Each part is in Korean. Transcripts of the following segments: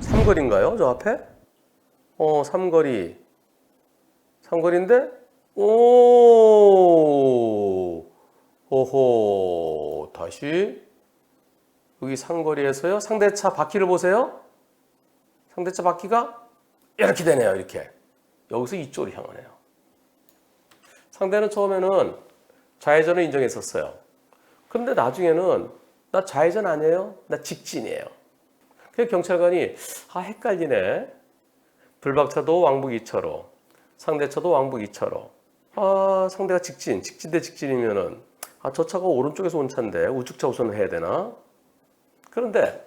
삼거리인가요? 저 앞에? 어, 삼거리. 삼거리인데? 오, 오호, 다시. 여기 상거리에서요. 상대차 바퀴를 보세요. 상대차 바퀴가 이렇게 되네요. 이렇게. 여기서 이쪽으로 향하네요. 상대는 처음에는 좌회전을 인정했었어요. 그런데 나중에는 나 좌회전 아니에요? 나 직진이에요. 그래서 경찰관이 아 헷갈리네. 불박차도 왕복 2차로, 상대차도 왕복 2차로. 아 상대가 직진, 직진 대 직진이면은 아 저 차가 오른쪽에서 온 차인데 우측 차 우선을 해야 되나? 그런데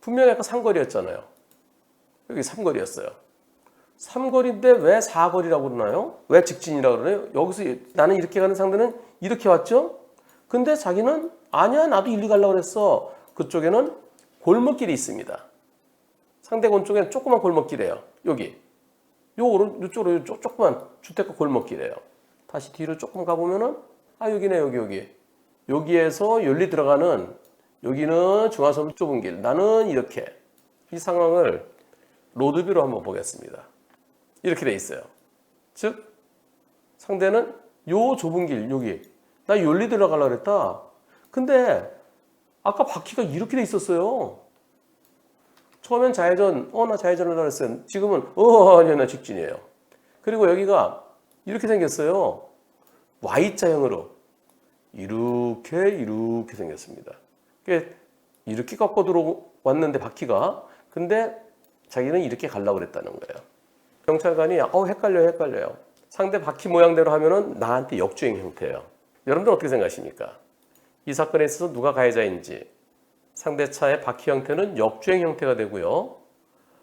분명히 아까 삼거리였잖아요. 여기 삼거리였어요. 삼거리인데 왜 사거리라고 그러나요? 왜 직진이라고 그러나요? 여기서 나는 이렇게 가는 상대는 이렇게 왔죠? 근데 자기는 아니야 나도 일리 가려고 그랬어. 그쪽에는 골목길이 있습니다. 상대건 쪽에는 조그만 골목길이에요. 여기. 요 오른 이쪽으로 요 조- 조그만 주택가 골목길이에요. 다시 뒤로 조금 가보면은 아 여기네 여기 여기. 여기에서 열리 들어가는 여기는 중화선 좁은 길. 나는 이렇게 이 상황을 로드뷰로 한번 보겠습니다. 이렇게 돼 있어요. 즉 상대는 요 좁은 길 여기 나 열리 들어가려고 그랬다. 근데 아까 바퀴가 이렇게 돼 있었어요. 처음엔 좌회전, 어, 나 좌회전을 했어요. 지금은, 어, 아니야, 나 직진이에요. 그리고 여기가 이렇게 생겼어요. Y자형으로. 이렇게, 이렇게 생겼습니다. 이렇게 꺾어 들어왔는데 바퀴가. 근데 자기는 이렇게 가려고 그랬다는 거예요. 경찰관이, 어, 헷갈려요, 헷갈려요. 상대 바퀴 모양대로 하면은 나한테 역주행 형태예요. 여러분들 어떻게 생각하십니까? 이 사건에 있어서 누가 가해자인지 상대차의 바퀴 형태는 역주행 형태가 되고요.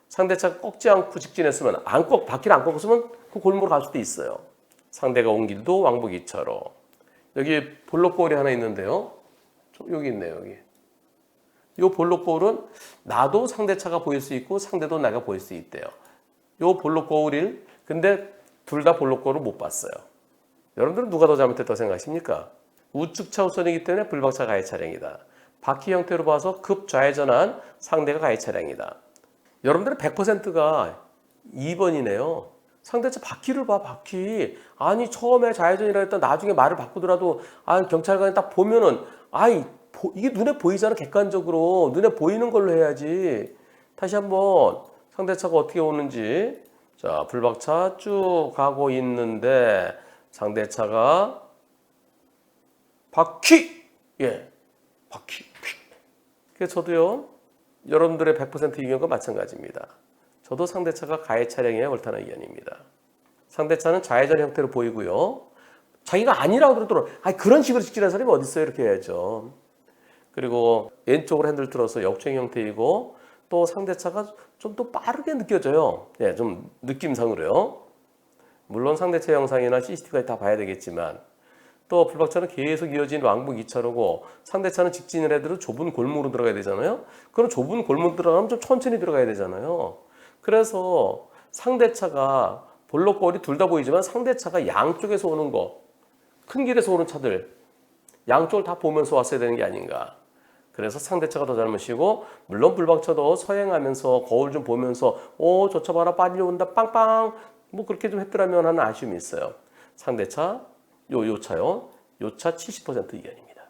상대차가 꺾지 않고 직진했으면 안 꺾, 바퀴를 안 꺾었으면 그 골목으로 갈 수도 있어요. 상대가 온 길도 왕복 2차로. 여기 볼록볼이 하나 있는데요. 저- 여기 있네요, 여기. 이 볼록볼은 나도 상대차가 보일 수 있고 상대도 내가 보일 수 있대요. 요 볼록볼을 근데 둘 다 볼록볼을 못 봤어요. 여러분들은 누가 더 잘못했다고 생각하십니까? 우측 차우선이기 때문에 불박차 가해 차량이다. 바퀴 형태로 봐서 급 좌회전한 상대가 가해 차량이다. 여러분들은 100%가 2번이네요. 상대차 바퀴를 봐, 바퀴. 아니, 처음에 좌회전이라 했다 나중에 말을 바꾸더라도, 아, 경찰관이 딱 보면은, 아이, 보- 이게 눈에 보이잖아, 객관적으로. 눈에 보이는 걸로 해야지. 다시 한번 상대차가 어떻게 오는지. 자, 불박차 쭉 가고 있는데, 상대차가 바퀴! 예, 바퀴. 그래서 저도요, 여러분들의 100% 의견과 마찬가지입니다. 저도 상대차가 가해 차량에 옳다는 의견입니다. 상대차는 좌회전 형태로 보이고요. 자기가 아니라고 그러더라도, 아 그런 식으로 직진한 사람이 어디 있어요? 이렇게 해야죠. 그리고 왼쪽으로 핸들 틀어서 역주행 형태이고, 또 상대차가 좀 더 빠르게 느껴져요. 예, 좀 느낌상으로요. 물론 상대차 영상이나 CCTV까지 다 봐야 되겠지만, 또 불박차는 계속 이어진 왕복 2차로고 상대차는 직진을 해도 좁은 골목으로 들어가야 되잖아요. 그럼 좁은 골목 들어가면 좀 천천히 들어가야 되잖아요. 그래서 상대차가 볼록거리 둘 다 보이지만 상대차가 양쪽에서 오는 거, 큰 길에서 오는 차들 양쪽을 다 보면서 왔어야 되는 게 아닌가. 그래서 상대차가 더 잘못이고 물론 불박차도 서행하면서 거울 좀 보면서 오 저 차 봐라 빨리 온다 빵빵 뭐 그렇게 좀 했더라면 하는 아쉬움이 있어요. 상대차 요 요 차요. 요 차 70% 의견입니다.